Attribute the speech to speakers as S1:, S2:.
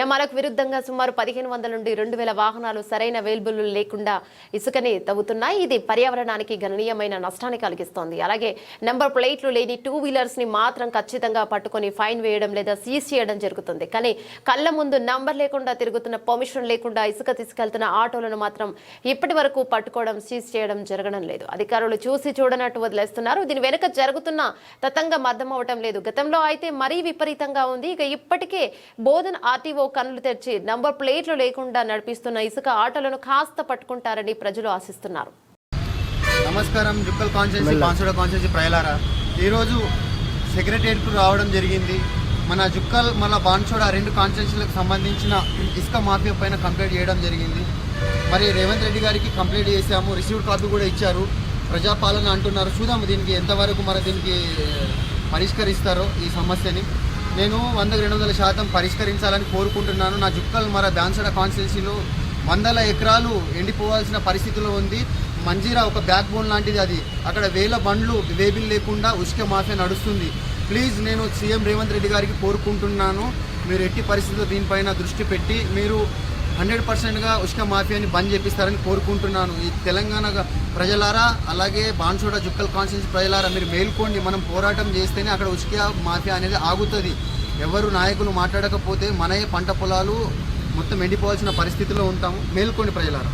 S1: నియమాలకు విరుద్ధంగా సుమారు పదిహేను వందల నుండి రెండు వేల వాహనాలు సరైన అవైలబుల్ లేకుండా ఇసుకని తవ్వుతున్నాయి. ఇది పర్యావరణానికి గణనీయమైన నష్టాన్ని కలిగిస్తోంది. అలాగే నెంబర్ ప్లేట్లు లేని టూ వీలర్స్ని మాత్రం ఖచ్చితంగా పట్టుకొని ఫైన్ వేయడం లేదా సీజ్ చేయడం జరుగుతుంది. కానీ కళ్ళ ముందు నంబర్ లేకుండా తిరుగుతున్న పర్మిషన్ లేకుండా ఇసుక తీసుకెళ్తున్న ఆటోలను మాత్రం ఇప్పటి వరకు పట్టుకోవడం సీజ్ చేయడం జరగడం లేదు. అధికారులు చూసి చూడనట్టు వదిలేస్తున్నారు. దీని వెనుక జరుగుతున్న తతంగం అర్థం అవటం లేదు. గతంలో అయితే మరీ విపరీతంగా ఉంది. ఇక ఇప్పటికే బోధన్ ఆర్టీఓ కన్నులు తెరిచి నంబర్ ప్లేట్లు లేకుండా నడిపిస్తున్న ఇసుక ఆటోలను కాస్త పట్టుకుంటారని ప్రజలు ఆశిస్తున్నారు.
S2: నమస్కారం జుక్కల్ కాన్స్టిట్యూన్సీ బాన్సుడ కాన్స్టిట్యూన్సీ ప్రయలారా? ఈరోజు సెక్రటరియట్కు రావడం జరిగింది. మన జుక్కల్ మన బాన్సుడ రెండు కాన్స్టిట్యూన్సీలకు సంబంధించిన ఇసుక మాఫియా పైన కంప్లైంట్ చేయడం జరిగింది. మరి రేవంత్ రెడ్డి గారికి కంప్లైంట్ చేశాము రిసీవ్డ్ కాపీ కూడా ఇచ్చారు. ప్రజాపాలన అంటున్నారు. చూద్దాము దీనికి ఎంతవరకు మరి దీనికి పరిష్కరిస్తారో ఈ సమస్యని. నేను వందకు రెండు వందల శాతం పరిష్కరించాలని కోరుకుంటున్నాను. నా జుక్కల్ మర దాన్సడ కాన్స్టిట్యున్సీలో వందల ఎకరాలు ఎండిపోవాల్సిన పరిస్థితిలో ఉంది. మంజీరా ఒక బ్యాక్ బోన్ లాంటిది అది. అక్కడ వేల బండ్లు వేబిల్ లేకుండా ఉష్క మాఫియా నడుస్తుంది. ప్లీజ్ నేను సీఎం రేవంత్ రెడ్డి గారికి కోరుకుంటున్నాను. మీరు ఎట్టి పరిస్థితుల్లో దీనిపైన దృష్టి పెట్టి మీరు హండ్రెడ్ పర్సెంట్గా ఉష్క మాఫియాని బంద్ చేపిస్తారని కోరుకుంటున్నాను. ఈ తెలంగాణ ప్రజలారా అలాగే బాన్సోడ జుక్కల్ కాన్స్టిట్యూన్సీ ప్రజలారా మీరు మేల్కోండి. మనం పోరాటం చేస్తేనే అక్కడ ఉష్క మాఫియా అనేది ఆగుతుంది. ఎవరు నాయకులు మాట్లాడకపోతే మనయే పంట పొలాలు మొత్తం ఎండిపోవాల్సిన పరిస్థితిలో ఉంటాము. మేల్కోండి ప్రజలారా.